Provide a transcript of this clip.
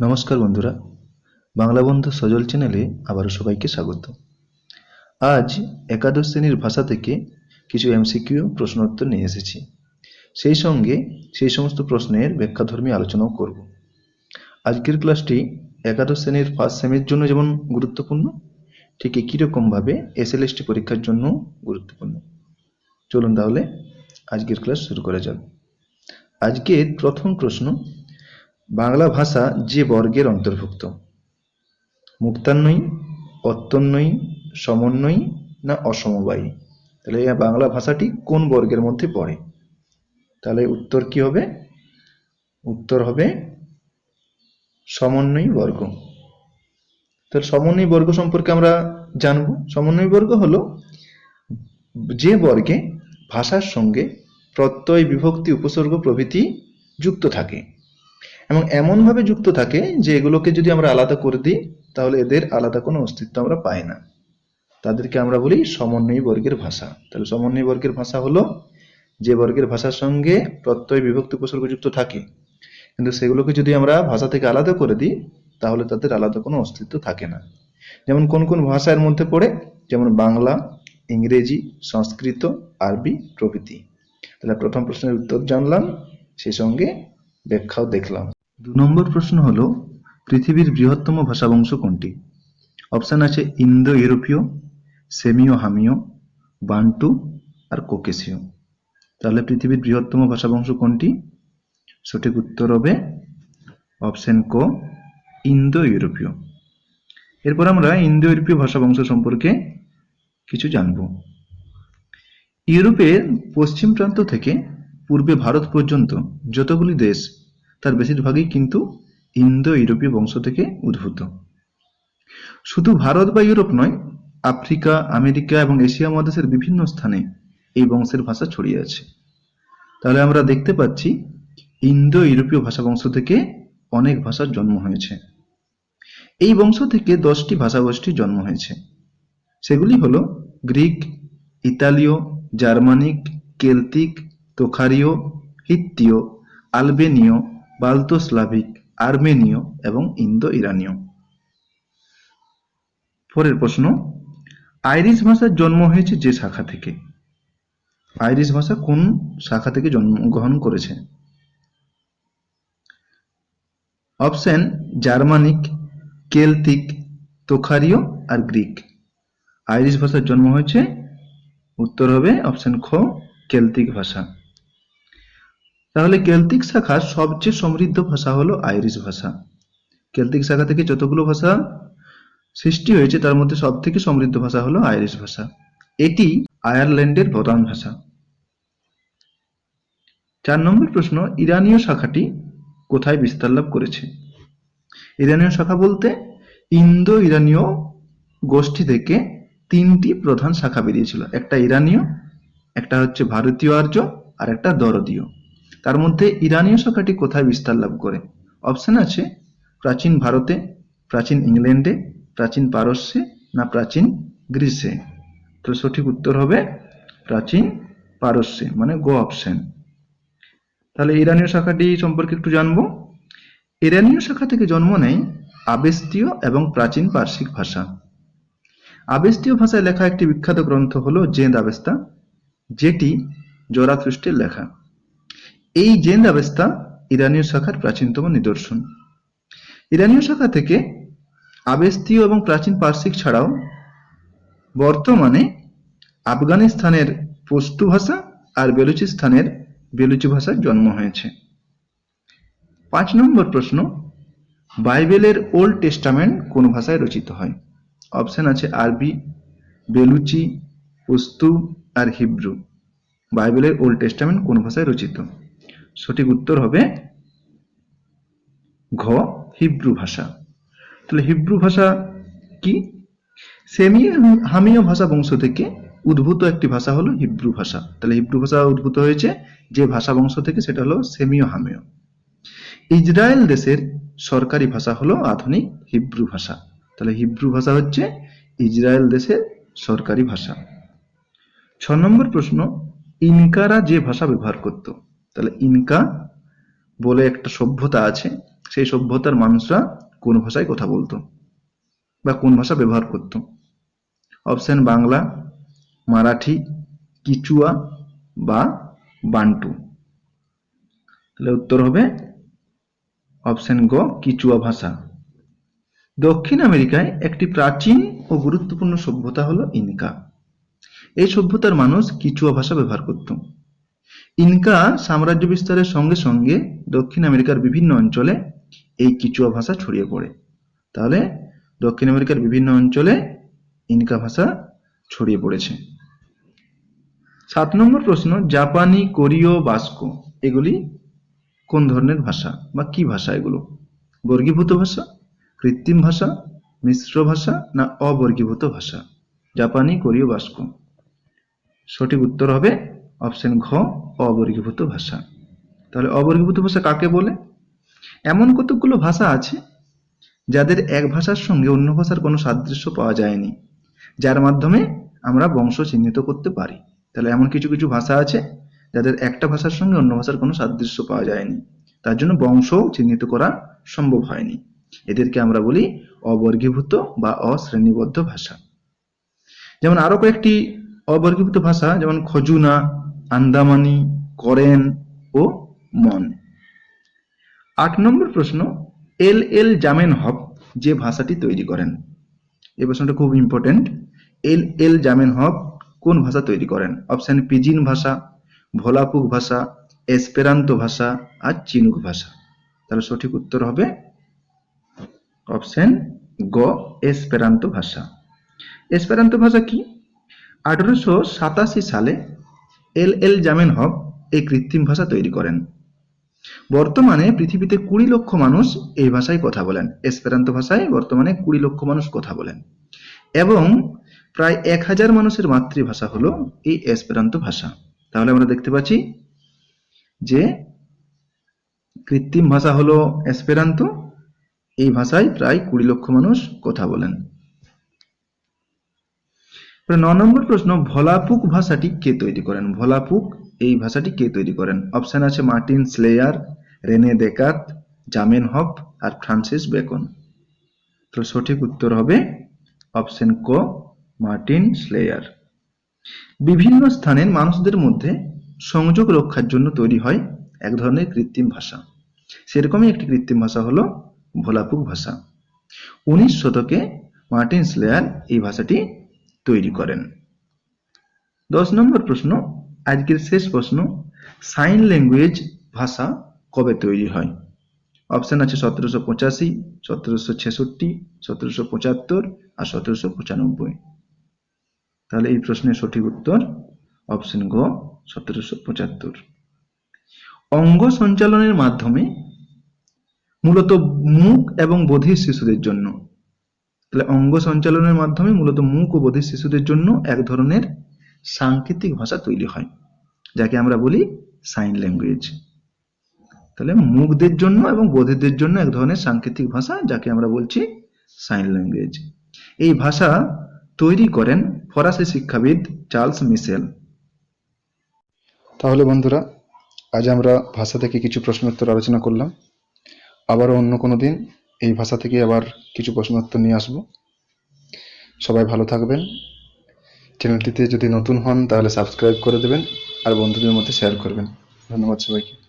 নমস্কার বন্ধুরা। বাংলা বন্ধু সজল চ্যানেলে আবারও সবাইকে স্বাগত। আজ একাদশ শ্রেণির ভাষা থেকে কিছু এমসিকিউ প্রশ্ন উত্তর নিয়ে এসেছি। সেই সঙ্গে সেই সমস্ত প্রশ্নের ব্যাখ্যাধর্মী আলোচনাও করব। আজকের ক্লাসটি একাদশ শ্রেণির ফার্স্ট সেমের জন্য যেমন গুরুত্বপূর্ণ, ঠিক একই রকমভাবে এসএলএসটি পরীক্ষার জন্য গুরুত্বপূর্ণ। চলুন তাহলে আজকের ক্লাস শুরু করা যাক। আজকের প্রথম প্রশ্ন বাংলা ভাষা যে বর্গের অন্তর্ভুক্ত। মুক্তান্বয়ী অত্যন্বয়ী সমন্বয়ী না অসমবায়ী? তাহলে বাংলা ভাষাটি কোন বর্গের মধ্যে পড়ে? তাহলে উত্তর কি হবে? উত্তর হবে সমন্বয়ী বর্গ। তাহলে সমন্বয়ী বর্গ সম্পর্কে আমরা জানব। সমন্বয়ী বর্গ হলো যে বর্গে ভাষার সঙ্গে প্রত্যয়, বিভক্তি, উপসর্গ প্রভৃতি যুক্ত থাকে। এবং এমনভাবে যুক্ত থাকে যে এগুলোকে যদি আমরা আলাদা করে দিই, তাহলে এদের আলাদা কোনো অস্তিত্ব আমরা পাই না। তাদেরকে আমরা বলি সমন্বয়ী বর্গের ভাষা। তাহলে সমন্বয়ী বর্গের ভাষা হলো যে বর্গের ভাষার সঙ্গে প্রত্যয় বিভক্তি উপসর্গ যুক্ত থাকে। কিন্তু সেগুলোকে যদি আমরা ভাষা থেকে আলাদা করে দিই, তাহলে তাদের আলাদা কোনো অস্তিত্ব থাকে না। যেমন কোন কোন ভাষার মধ্যে পড়ে, যেমন বাংলা, ইংরেজি, সংস্কৃত, আরবি প্রভৃতি। তাহলে প্রথম প্রশ্নের উত্তর জানলাম। সেই সঙ্গে ব্যাখ্যাও দেখলাম। দু নম্বর প্রশ্ন হল, পৃথিবীর বৃহত্তম ভাষাবংশ কোনটি? অপশান আছে ইন্দো ইউরোপীয় সেমিও হামিও বান্টু আর কোকেশীয়। তাহলে পৃথিবীর বৃহত্তম ভাষাবংশ কোনটি? সঠিক উত্তর হবে অপশন ক ইন্দো ইউরোপীয় এরপর আমরা ইন্দো ইউরোপীয় ভাষাবংশ সম্পর্কে কিছু জানব। ইউরোপের পশ্চিম প্রান্ত থেকে পূর্বে ভারত পর্যন্ত যতগুলি দেশ, তার বেশিরভাগই কিন্তু ইন্দো ইউরোপীয় বংশ থেকে উদ্ভূত। শুধু ভারত বা ইউরোপ নয়, আফ্রিকা, আমেরিকা এবং এশিয়া মহাদেশের বিভিন্ন স্থানে এই বংশের ভাষা ছড়িয়ে আছে। তাহলে আমরা দেখতে পাচ্ছি ইন্দো ইউরোপীয় ভাষা বংশ থেকে অনেক ভাষার জন্ম হয়েছে। এই বংশ থেকে দশটি ভাষাগোষ্ঠীর জন্ম হয়েছে। সেগুলি হলো গ্রিক, ইতালীয়, জার্মানিক, কেলতিক তোখারীয় হিত্তীয় আলবেনীয়, বাল্তোস্লাভিক, আর্মেনীয় এবং ইন্দো ইরানীয় পরের প্রশ্ন, আইরিশ ভাষার জন্ম হয়েছে যে শাখা থেকে? আইরিশ ভাষা কোন শাখা থেকে জন্মগ্রহণ করেছে? অপশন, জার্মানিক, কেলতিক তোখারীয় আর গ্রিক। আইরিশ ভাষার জন্ম হয়েছে, উত্তর হবে অপশন খ, কেলতিক ভাষা। তাহলে কেলতিক শাখার সবচেয়ে সমৃদ্ধ ভাষা হলো আইরিশ ভাষা। কেলতিক শাখা থেকে যতগুলো ভাষা সৃষ্টি হয়েছে, তার মধ্যে সব থেকে সমৃদ্ধ ভাষা হলো আইরিশ ভাষা। এটি আয়ারল্যান্ডের প্রধান ভাষা। চার নম্বর প্রশ্ন, ইরানীয় শাখাটি কোথায় বিস্তার লাভ করেছে? ইরানীয় শাখা বলতে ইন্দো ইরানীয় গোষ্ঠী থেকে তিনটি প্রধান শাখা বেরিয়েছিল। একটা ইরানীয়, একটা হচ্ছে ভারতীয় আর্য, আর একটা দরদীয়। তার মধ্যে ইরানীয় শাখাটি কোথায় বিস্তার লাভ করে? অপশন আছে, প্রাচীন ভারতে, প্রাচীন ইংল্যান্ডে, প্রাচীন পারস্যে না প্রাচীন গ্রিসে? তো সঠিক উত্তর হবে প্রাচীন পারস্যে মানে গো অপশন তাহলে ইরানীয় শাখাটি সম্পর্কে একটু জানব। ইরানীয় শাখা থেকে জন্ম নেয় আবেস্তীয় এবং প্রাচীন পার্শ্বিক ভাষা। আবেস্তীয় ভাষায় লেখা একটি বিখ্যাত গ্রন্থ হলো জেন্দ আবেস্তা, যেটি জরাথুষ্টের লেখা। এই জেন্দ আবেস্তা ইরানীয় শাখার প্রাচীনতম নিদর্শন। ইরানীয় শাখা থেকে আবেস্তীয় এবং প্রাচীন পার্শ্বিক ছাড়াও বর্তমানে আফগানিস্তানের পশতু ভাষা আর বেলুচিস্তানের বেলুচি ভাষার জন্ম হয়েছে। পাঁচ নম্বর প্রশ্ন, বাইবেলের ওল্ড টেস্টামেন্ট কোন ভাষায় রচিত হয়? অপশন আছে আরবি, বেলুচি, পস্তু আর হিব্রু। বাইবেলের ওল্ড টেস্টামেন্ট কোন ভাষায় রচিত? সঠিক উত্তর হবে ঘ, হিব্রু ভাষা। তাহলে হিব্রু ভাষা কি? সেমি হামীয় ভাষা বংশ থেকে উদ্ভূত একটি ভাষা হলো হিব্রু ভাষা। তাহলে হিব্রু ভাষা উদ্ভূত হয়েছে, যে ভাষা বংশ থেকে সেটা হলো সেমিও হামীয়। ইসরায়েল দেশের সরকারি ভাষা হলো আধুনিক হিব্রু ভাষা। তাহলে হিব্রু ভাষা হচ্ছে ইসরায়েল দেশের সরকারি ভাষা। ছ নম্বর প্রশ্ন, ইনকারা যে ভাষা ব্যবহার করত? তাহলে ইনকা বলে একটা সভ্যতা আছে, সেই সভ্যতার মানুষরা কোন ভাষায় কথা বলতো বা কোন ভাষা ব্যবহার করত? অপশন বাংলা, মারাঠি, কিচুয়া বা বান্টু। তাহলে উত্তর হবে অপশন গ, কিচুয়া ভাষা। দক্ষিণ আমেরিকায় একটি প্রাচীন ও গুরুত্বপূর্ণ সভ্যতা হলো ইনকা। এই সভ্যতার মানুষ কিচুয়া ভাষা ব্যবহার করত। ইনকা সাম্রাজ্য বিস্তারের সঙ্গে সঙ্গে দক্ষিণ আমেরিকার বিভিন্ন অঞ্চলে এই কিচুয়া ভাষা ছড়িয়ে পড়ে। তাহলে দক্ষিণ আমেরিকার বিভিন্ন অঞ্চলে ইনকা ভাষা ছড়িয়ে পড়েছে। সাত নম্বর প্রশ্ন, জাপানি কোরীয় বাস্কো, এগুলি কোন ধরনের ভাষা বা কি ভাষা এগুলো? বর্গীভূত ভাষা, কৃত্রিম ভাষা, মিশ্র ভাষা না অবর্গীভূত ভাষা? জাপানি কোরীয় বাস্কো। সঠিক উত্তর হবে অপশন ঘ, অবর্গীভূত ভাষা। তাহলে অবর্গীভূত ভাষা কাকে বলে? এমন কতগুলো ভাষা আছে যাদের এক ভাষার সঙ্গে অন্য ভাষার কোনো সাদৃশ্য পাওয়া যায়নি, যার মাধ্যমে আমরা বংশ চিহ্নিত করতে পারি। তাহলে এমন কিছু কিছু ভাষা আছে যাদের একটা ভাষার সঙ্গে অন্য ভাষার কোনো সাদৃশ্য পাওয়া যায়নি। তার জন্য বংশ চিহ্নিত করা সম্ভব হয়নি। এদেরকে আমরা বলি অবর্গীভূত বা অশ্রেণীবদ্ধ ভাষা। যেমন আরও কয়েকটি অবর্গীভূত ভাষা, যেমন খজুনা আন্দামানি, করেন ও মন। আট নম্বর প্রশ্ন, এল এল জামেন হক যে ভাষাটি তৈরি করেন। এই প্রশ্নটা খুব ইম্পর্টেন্ট এল এল জামেন হক কোন ভাষা তৈরি করেন? অপশন পিজিন ভাষা, ভোলাপুক ভাষা, এসপেরান্ত ভাষা আর চিনুক ভাষা। তাহলে সঠিক উত্তর হবে অপশন গ, এসপেরান্ত ভাষা। এসপেরান্ত ভাষা কি? আঠারোশো সাতাশি সালে এল এল জামেন হক এই কৃত্রিম ভাষা তৈরি করেন। বর্তমানে পৃথিবীতে কুড়ি লক্ষ মানুষ এই ভাষায় কথা বলেন। এসপেরান্ত ভাষায় বর্তমানে কুড়ি লক্ষ মানুষ কথা বলেন। এবং প্রায় এক হাজার মানুষের মাতৃভাষা হলো এই এসপেরান্ত ভাষা। তাহলে আমরা দেখতে পাচ্ছি যে কৃত্রিম ভাষা হলো এসপেরান্ত এই ভাষায় প্রায় কুড়ি লক্ষ মানুষ কথা বলেন। ন নম্বর প্রশ্ন, ভোলাপুক ভাষাটি কে তৈরি করেন? ভোলাপুক, এই ভাষাটি কে তৈরি করেন? অপশন আছে মার্টিন স্লেয়ার, রেনে দেকাত, জামেন হপ আর ফ্রান্সিস বেকন। তো সঠিক উত্তর হবে অপশন ক, মার্টিন স্লেয়ার। বিভিন্ন স্থানের মানুষদের মধ্যে সংযোগ রক্ষার জন্য তৈরি হয় এক ধরনের কৃত্রিম ভাষা। সেরকমই একটি কৃত্রিম ভাষা হলো ভোলাপুক ভাষা। উনিশ শতকে মার্টিন স্লেয়ার এই ভাষাটি তৈরি করেন। দশ নম্বর প্রশ্ন, আজকের শেষ প্রশ্ন সাইন ল্যাঙ্গুয়েজ ভাষা কবে তৈরি হয়? অপশন আছে সতেরোশো পঁচাশি, সতেরোশো ছেষট্টি, সতেরোশো পঁচাত্তর আর সতেরোশো পঁচানব্বই। তাহলে এই প্রশ্নের সঠিক উত্তর অপশন গ, সতেরোশো পঁচাত্তর। অঙ্গ সঞ্চালনের মাধ্যমে মূলত মুখ এবং বধির শিশুদের জন্য তাহলে অঙ্গ সঞ্চালনের মাধ্যমে মূলত মুখ ও বধির শিশুদের জন্য এক ধরনের সাংকেতিক ভাষা তৈরি হয়, যাকে আমরা বলি সাইন ল্যাঙ্গুয়েজ তাহলে মুখদের জন্য এবং বধিরদের জন্য এক ধরনের সাংকেতিক ভাষা, যাকে আমরা বলছি সাইন ল্যাঙ্গুয়েজ এই ভাষা তৈরি করেন ফরাসি শিক্ষাবিদ চার্লস মিশেল। তাহলে বন্ধুরা, আজ আমরা ভাষা থেকে কিছু প্রশ্নোত্তর আলোচনা করলাম। আবারও অন্য কোনো দিন এই ভাষা থেকে আবার কিছু প্রশ্ন উত্তর নিয়ে আসব। সবাই ভালো থাকবেন। চ্যানেলটিতে যদি নতুন হন, তাহলে সাবস্ক্রাইব করে দেবেন আর বন্ধুদের মধ্যে শেয়ার করবেন। ধন্যবাদ সবাইকে।